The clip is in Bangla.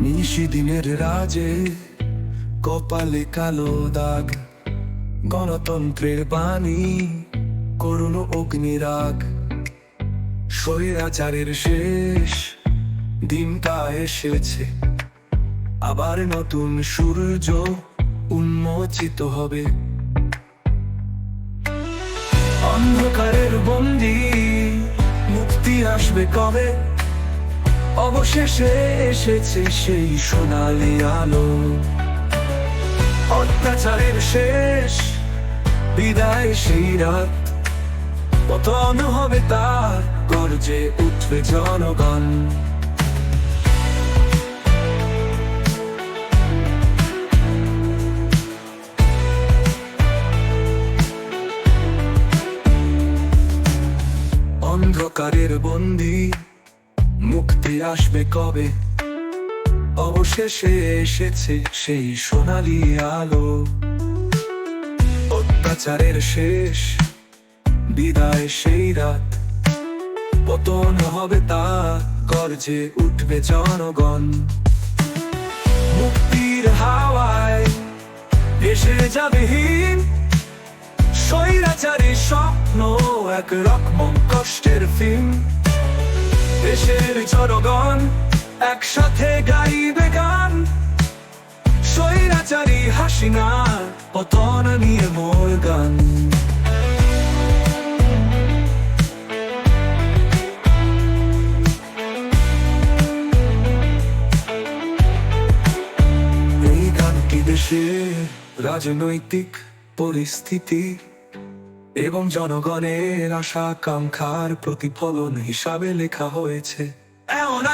নিশি দিনের রাজে, কপালে কালো দাগ, গণতন্ত্রের বাণী, করুণ অগ্নিরাগ স্বৈরাচারের শেষ, দিনটা এসেছে। আবার নতুন সূর্য উন্মোচিত হবে। অন্ধকারের বন্দি, মুক্তি আসবে কবে? অবশেষে এসেছে সেই সোনালি আলো। অত্যাচারের শেষ, বিদায় সেই রাত। পতন হবে তার গর্জে উঠবে জনগণ। অন্ধকারের বন্দি আসবে কবে? অবশেষে এসেছে সেই সোনালি আলো। অত্যাচারের শেষ, বিদায় সেই রাত। পতন হবে তা, গর্জে উঠবে জনগণ। মুক্তির হাওয়ায় এসে যাবে হিন স্বৈরাচারী স্বপ্ন, এক রকম কষ্টের ফিল্ম দেশের জনগণ একসাথে গাইবে গান। স্বৈরাচারী হাসিনা পতন নিয়ে মোর গান। দেশের রাজনৈতিক পরিস্থিতি এবং জনগণের আশা কাঙ্ক্ষার প্রতিফলন হিসাবে লেখা হয়েছে। এমন